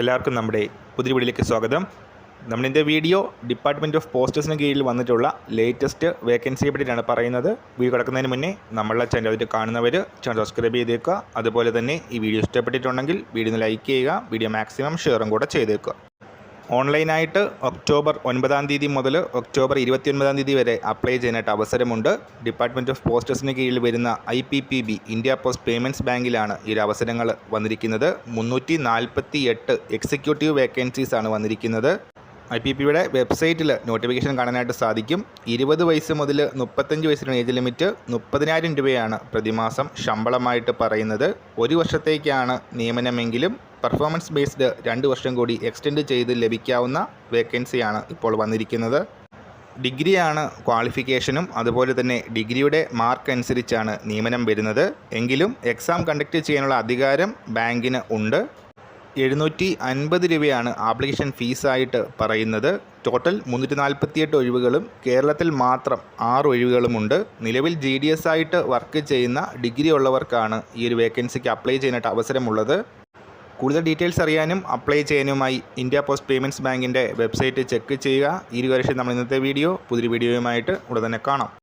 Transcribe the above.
എല്ലാവർക്കും നമ്മുടെ പുതിയ വീഡിയോയിലേക്ക് സ്വാഗതം. നമ്മളിന്റെ വീഡിയോ ഡിപ്പാർട്ട്മെന്റ് ഓഫ് പോസ്റ്റേഴ്സിന് കീഴിൽ വന്നിട്ടുള്ള ലേറ്റസ്റ്റ് വേക്കൻസിയെ പറ്റിയിട്ടാണ് പറയുന്നത്. വീഡിയോ കിടക്കുന്നതിന് മുന്നേ നമ്മളെ ചാനൽ കാണുന്നവർ ചാനൽ സബ്സ്ക്രൈബ് ചെയ്തേക്കുക. അതുപോലെ തന്നെ ഈ വീഡിയോ ഇഷ്ടപ്പെട്ടിട്ടുണ്ടെങ്കിൽ വീഡിയോ ലൈക്ക് ചെയ്യുക. വീഡിയോ മാക്സിമം ഷെയറും കൂടെ ചെയ്തേക്കുക. ഓൺലൈനായിട്ട് ഒക്ടോബർ ഒൻപതാം തീയതി മുതൽ ഒക്ടോബർ ഇരുപത്തിയൊൻപതാം തീയതി വരെ അപ്ലൈ ചെയ്യാനായിട്ട് അവസരമുണ്ട്. ഡിപ്പാർട്ട്മെന്റ് ഓഫ് പോസ്റ്റേഴ്സിന് കീഴിൽ വരുന്ന I P P B India post payments ബാങ്കിലാണ് ഈ അവസരങ്ങൾ വന്നിരിക്കുന്നത്. മുന്നൂറ്റി നാൽപ്പത്തി എട്ട് എക്സിക്യൂട്ടീവ് വേക്കൻസീസാണ് വന്നിരിക്കുന്നത്. ഐ പി പിയുടെ വെബ്സൈറ്റിൽ നോട്ടിഫിക്കേഷൻ കാണാനായിട്ട് സാധിക്കും. ഇരുപത് വയസ്സ് മുതൽ മുപ്പത്തഞ്ച് വയസ്സിന് ഏജ് ലിമിറ്റ് മുപ്പതിനായിരം രൂപയാണ് പ്രതിമാസം ശമ്പളമായിട്ട് പറയുന്നത്. ഒരു വർഷത്തേക്കാണ് നിയമനമെങ്കിലും പെർഫോമൻസ് ബേസ്ഡ് രണ്ട് വർഷം കൂടി എക്സ്റ്റെൻഡ് ചെയ്ത് ലഭിക്കാവുന്ന വേക്കൻസിയാണ് ഇപ്പോൾ വന്നിരിക്കുന്നത്. ഡിഗ്രിയാണ് ക്വാളിഫിക്കേഷനും അതുപോലെ തന്നെ ഡിഗ്രിയുടെ മാർക്ക് അനുസരിച്ചാണ് നിയമനം വരുന്നത്. എങ്കിലും എക്സാം കണ്ടക്ട് ചെയ്യാനുള്ള അധികാരം ബാങ്കിന് ഉണ്ട്. എഴുന്നൂറ്റി അൻപത് രൂപയാണ് ആപ്ലിക്കേഷൻ ഫീസായിട്ട് പറയുന്നത്. ടോട്ടൽ മുന്നൂറ്റി നാൽപ്പത്തിയെട്ട് ഒഴിവുകളും കേരളത്തിൽ മാത്രം ആറ് ഒഴിവുകളുമുണ്ട്. നിലവിൽ ജി ഡി എസ് ആയിട്ട് വർക്ക് ചെയ്യുന്ന ഡിഗ്രി ഉള്ളവർക്കാണ് ഈ ഒരു വേക്കൻസിക്ക് അപ്ലൈ ചെയ്യാനായിട്ട് അവസരമുള്ളത്. കൂടുതൽ ഡീറ്റെയിൽസ് അറിയാനും അപ്ലൈ ചെയ്യാനുമായി ഇന്ത്യ പോസ്റ്റ് പേയ്മെന്റ്സ് ബാങ്കിന്റെ വെബ്സൈറ്റ് ചെക്ക് ചെയ്യുക. ഈ ഒരു നമ്മൾ ഇന്നത്തെ വീഡിയോ പുതിയ വീഡിയോയുമായിട്ട് ഉടൻ തന്നെ കാണാം.